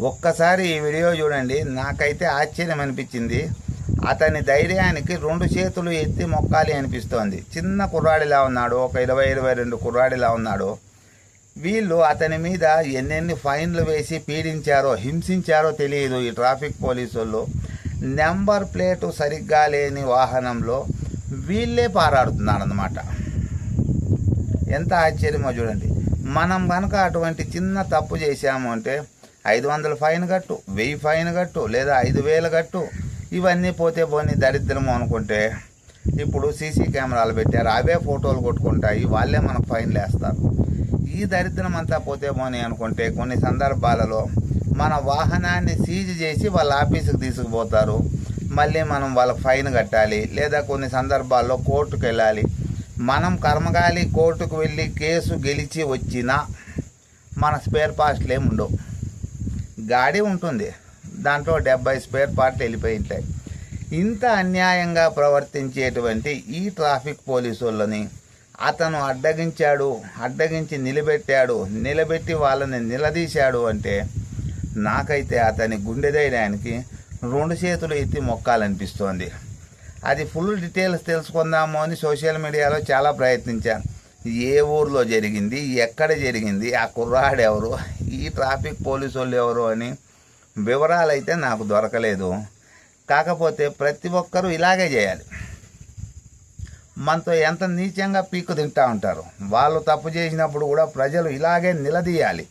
ఒక్కసారి ఈ వీడియో చూడండి. నాకైతే ఆశ్చర్యం అనిపించింది. అతని ధైర్యానికి రెండు చేతులు ఎత్తి మొక్కాలి అనిపిస్తోంది. చిన్న కుర్రాడిలా ఉన్నాడు. ఒక ఇరవై ఇరవై రెండు కుర్రాడిలా ఉన్నాడు. వీళ్ళు అతని మీద ఎన్నెన్ని ఫైన్లు వేసి పీడించారో హింసించారో తెలియదు ఈ ట్రాఫిక్ పోలీసులు. నెంబర్ ప్లేటు సరిగ్గా లేని వాహనంలో వీళ్ళే పారాడుతున్నారన్నమాట. ఎంత ఆశ్చర్యమో చూడండి. మనం కనుక అటువంటి చిన్న తప్పు చేశాము అంటే ఐదు వందల ఫైన్ కట్టు వెయ్యి ఫైన్ కట్టు లేదా ఐదు వేలు కట్టు. ఇవన్నీ పోతే పోనీ దరిద్రము అనుకుంటే ఇప్పుడు సీసీ కెమెరాలు పెట్టారు అవే ఫోటోలు కొట్టుకుంటాయి వాళ్ళే మనకు ఫైన్లు వేస్తారు. ఈ దరిద్రం అంతా పోతే పోనీ అనుకుంటే కొన్ని సందర్భాలలో మన వాహనాన్ని సీజ్ చేసి వాళ్ళ ఆఫీసుకు తీసుకుపోతారు. మళ్ళీ మనం వాళ్ళకి ఫైన్ కట్టాలి లేదా కొన్ని సందర్భాల్లో కోర్టుకు వెళ్ళాలి. మనం కర్మగాలి కోర్టుకు వెళ్ళి కేసు గెలిచి వచ్చినా మన స్పేర్ పాస్ట్లు ఏమి ఉండవు గాడి ఉంటుంది. దాంట్లో డెబ్బై స్పేర్ పార్ట్లు వెళ్ళిపోయి ఉంటాయి. ఇంత అన్యాయంగా ప్రవర్తించేటువంటి ఈ ట్రాఫిక్ పోలీసు వాళ్ళని అతను అడ్డగించాడు అడ్డగించి నిలబెట్టాడు నిలబెట్టి వాళ్ళని నిలదీశాడు అంటే నాకైతే అతని గుండె ధైర్యానికి రెండు చేతులు ఎత్తి మొక్కాలనిపిస్తోంది. అది ఫుల్ డీటెయిల్స్ తెలుసుకుందాము అని సోషల్ మీడియాలో చాలా ప్రయత్నించాను. ఏ ఊర్లో జరిగింది ఎక్కడ జరిగింది ఆ కుర్రాడు ఎవరు ఈ ట్రాఫిక్ పోలీసు వాళ్ళు ఎవరు అని వివరాలు అయితే నాకు దొరకలేదు. కాకపోతే ప్రతి ఒక్కరూ ఇలాగే చేయాలి. మనతో ఎంత నీచంగా పీక్కు తింటా ఉంటారు. వాళ్ళు తప్పు చేసినప్పుడు కూడా ప్రజలు ఇలాగే నిలదీయాలి.